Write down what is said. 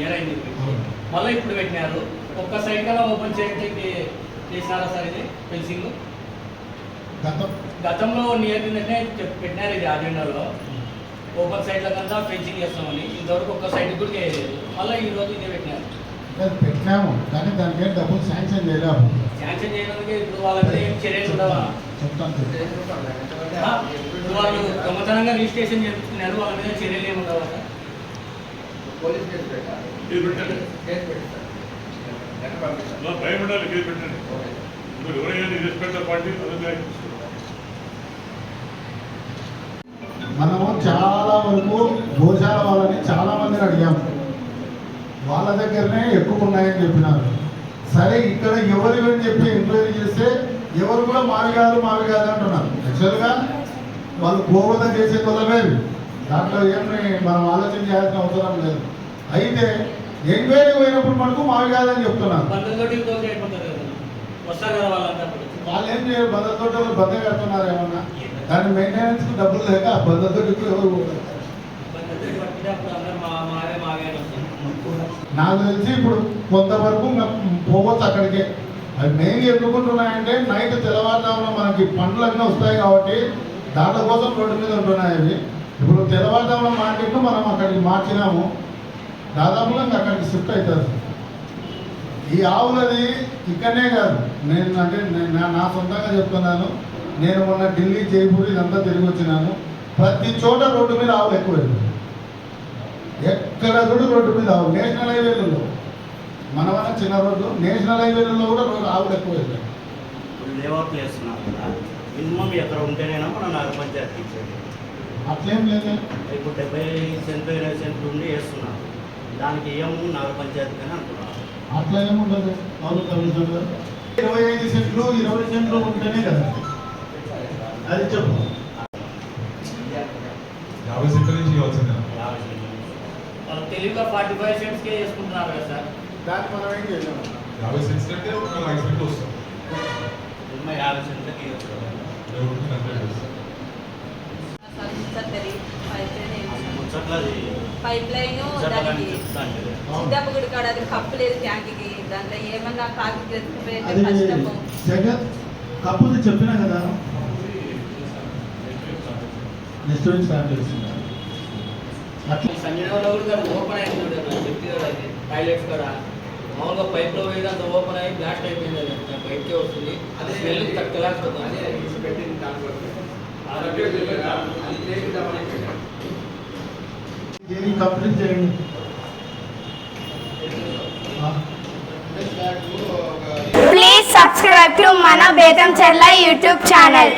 Year అయింది మళ్ళీ ఇప్పుడు పెట్టినారు. ఒక్క సైకాలం ఓపెన్ చేయడానికి చేసినారా సార్ ఇది? ఫెన్సింగ్? గతంలో నియర్ నిన్ననే పెట్టినారు ఇది అజెండాలో ఓపెన్ సైడ్ల కంతా ఫెన్సింగ్ చేస్తామని. ఇంతవరకు ఒక్క సైడ్ కూడా చేయలేదు. మళ్ళీ ఈ రోజు ఇదే పెట్టినారు. పెట్టినాము. కానీ దానికే డబ్బులు శాంక్షన్ చేయలేము. శాంక్షన్ చేయడానికి ఇప్పుడు వాళ్ళకి ఏం చర్యలు ఉండవా? చెప్తాను వాళ్ళు దొంగతనంగా రిజిస్ట్రేషన్ చేస్తున్నారు. వాళ్ళ మీద చర్యలు ఏమి ఉండవా పోలీస్ కేసు పెట్టాలి. కేసు పెట్టండి. కేసు పెట్టాలి. లెటర్ పంపిస్తాను నా భయం ఉండాలి కేసు పెట్టండి. ఓకే. మీరు ఎవరైనా రెస్పెక్ట్ పార్టీ అదే మనము చాలా వరకు గోశాల వాళ్ళని చాలా మందిని అడిగాము వాళ్ళ దగ్గరనే ఎక్కువ ఉన్నాయని చెప్పినారు. సరే ఇక్కడ ఎవరు అని చెప్పి ఎంక్వైరీ చేస్తే ఎవరు కూడా మావి కాదు మావి కాదు అంటున్నారు. యాక్చువల్గా వాళ్ళు గోవద చేసే కొలవేవి దాంట్లో ఏమి మనం ఆలోచన చేయాల్సిన అవసరం లేదు. అయితే ఎంక్వైరీ పోయినప్పుడు మనకు మావి కాదని చెప్తున్నారు. వాళ్ళు ఏం చేయరు బంధుతో బంద కడుతున్నారు ఏమన్నా? దాని మెయింటెనెన్స్ బంధుతో లేక ఆ బంధుతో ఇప్పుడు ఎవరు నాకు తెలిసి ఇప్పుడు కొంతవరకు పోవచ్చు అక్కడికే. అవి మెయిన్ ఎందుకుంటున్నాయంటే నైట్ తెల్లవారుజామున మనకి పండ్లన్నీ వస్తాయి కాబట్టి దాంట్లో కోసం రోడ్డు మీద ఉంటున్నాయి అవి. ఇప్పుడు తెల్లవారుజామున మార్కెట్లో మనం అక్కడికి మార్చినాము. దాదాపుగా అక్కడికి షిఫ్ట్ అవుతుంది ఈ ఆవులది ఇక్కడనే కాదు. నేను అంటే నేను నా- సొంతంగా చెప్తున్నాను. నేను మొన్న ఢిల్లీ జైపూర్ ఇదంతా తిరిగి వచ్చినాను. ప్రతి చోట రోడ్డు మీద ఆవులు ఎక్కువ ఎక్కడ చూడు రోడ్డు మీద ఆవు నేషనల్ హైవేలలో. మన మన చిన్న రోడ్డు. నేషనల్ హైవేలలో కూడా రోడ్డు ఆవులు ఎక్కువ లేఅవుట్లు వేస్తున్నాం కదా. మినిమం ఎక్కడ ఉంటేనైనా మనం నగర పంచాయతీ అట్లేం లేదు. ఇప్పుడు డెబ్బై సెంట్లు ఇరవై సెంట్లు ఉండి వేస్తున్నాం దానికి ఏమో నగర పంచాయతీ అని అంటున్నాం అట్లా ఏముండదు ఆవులు కమిషనర్ ఇరవై ఐదు సెంట్లు ఇరవై సెంట్లు ఉంటేనే కదా. అది చెప్పు. యాభై సెంటర్ నుంచి ఇవ్వాల్సిందే. యాభై సెంట్లు వాళ్ళు తెలివిగా ఫార్టీ ఫైవ్ సెంట్స్కే చేసుకుంటున్నారు కదా సార్. దాన్ని మనం ఏం చేయలేము యాభై సెంట్స్ అంటే ఒక ఐదు సెంట్లు వస్తాం యాభై సెంట్లకి ఇవ్వచ్చు కదా. ఎవరికి హండ్రెడ్ వస్తాం సర్జరీ పైప్ లైన్ ముచ్చట్లది పైప్ లైన్ దానికి. సిద్ధప్పగుడి కాడ అది కప్పు లేదు ట్యాంక్కి దాంట్లో ఏమన్నా కాకి కష్టము. కప్పుది చెప్పినా కదా? నెక్స్ట్ వీక్ స్టార్ట్ చేస్తున్నా. అట్లా. సంజయనగర్లో కూడా అది ఓపెన్ అయింది చూడండి చెప్పి కదా అది టాయిలెట్స్ కూడా. మామూలుగా పైప్లో పోయి అంత ఓపెన్ అయ్యి బ్లాస్ట్ అయిపోయింది అది బయటకే వస్తుంది. అది స్మెల్ అదే పెట్టింది అది పెట్టాను దీన్ని కంప్లీట్ చేయండి ఆ. Please subscribe to Mana Betam Chella YouTube channel.